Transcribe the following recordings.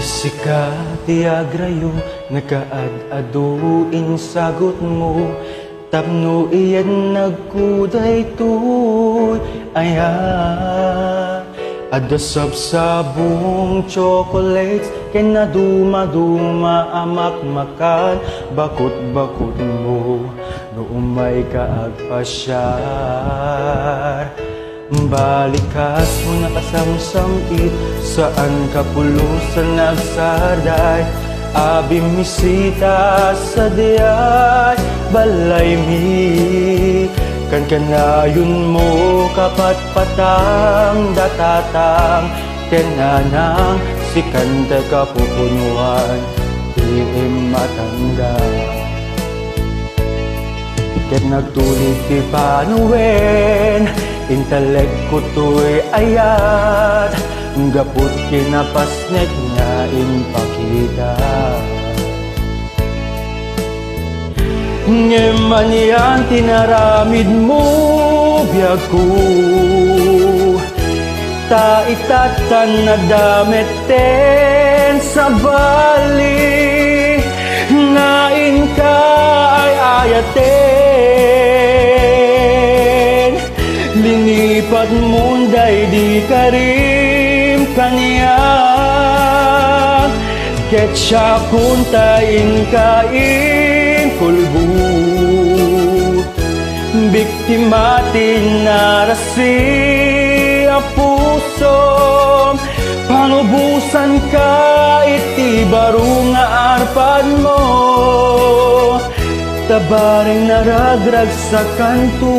Sika tiagrayo nakaad-aduin sagot mo. Tapno iyan nagkuday tuy aya. Adasab sabong chocolates Kay naduma-duma amak makan. Bakot-bakot mo Noong kaagpasyar Balikas mo nakasamsamit Saan ka pulusan nagsarday Abi misita sa diyay Balay mi. Kan kanayon mo kapat patang datatang Kenanang si kanta kapupunuan Di matanda. Ket nagtulig ti panuwen Intelek ko to'y ayat Gapot kinapasnek nga impakita Ngeman yan tinaramid mo biyag ko Taitatan na damit ten sa bali kanya. Ketchup kuntain kain kulbu Biktima tinarasi ang puso. Panubusan ka iti baro nga arpad mo. Tabaring naragrag sa kanto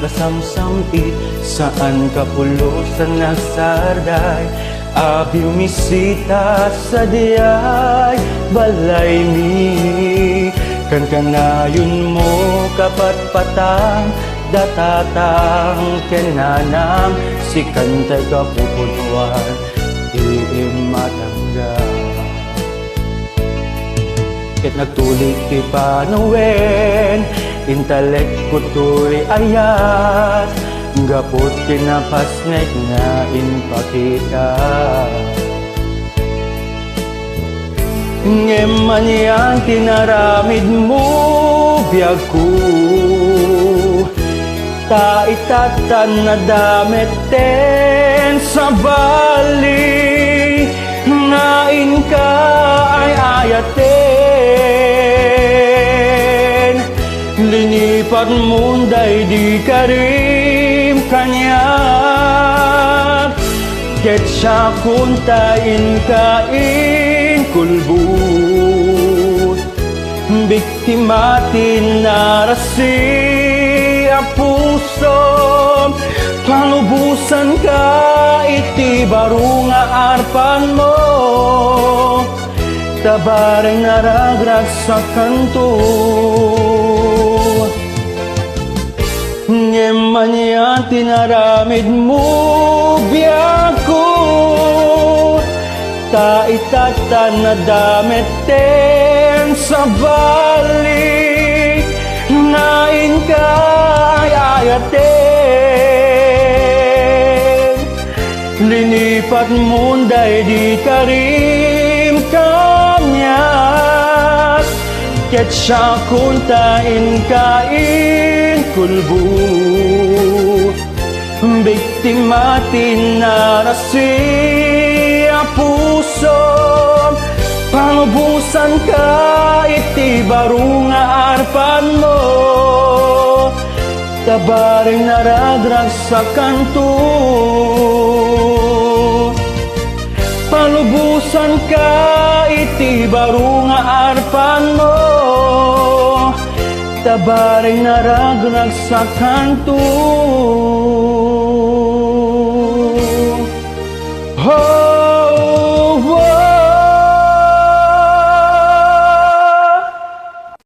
Nakasamsamit Saan ka pulusan nagsarday Abi misita sa diyay Balay mi Kan kanayon mo kapat patang Datatang kenanang Si kantay kapupunuan Di matanggap. Ket nagtulig ti panuwen Intelek ko to'y ayat Gapot kinapasnek nga inpakita Ngeman yan tinaramid mo biyag ko Taitatan na damit ten sa bali. Ngain ka ay ayaten Linipat munday di karim kanya. Ketsa kuntain kain kulbut. Biktima tinarasi ang puso. Panubusan ka iti baro nga arpan mo. Tabareng naragrag sa kanto Ngeman yan tinaramid mo biyag ko Taitatan na damit ten sa bali Ngain ka ay ayaten Linipat munday di karim kanyas Ketsa kuntain kain kulbu Biktima tinarasi ang puso. Pangubusan ka iti baro nga arpan mo. Tabaring naragrag sa kanto. Panubusan ka iti baro nga arpan mo. Tabaring naragrag sa kanto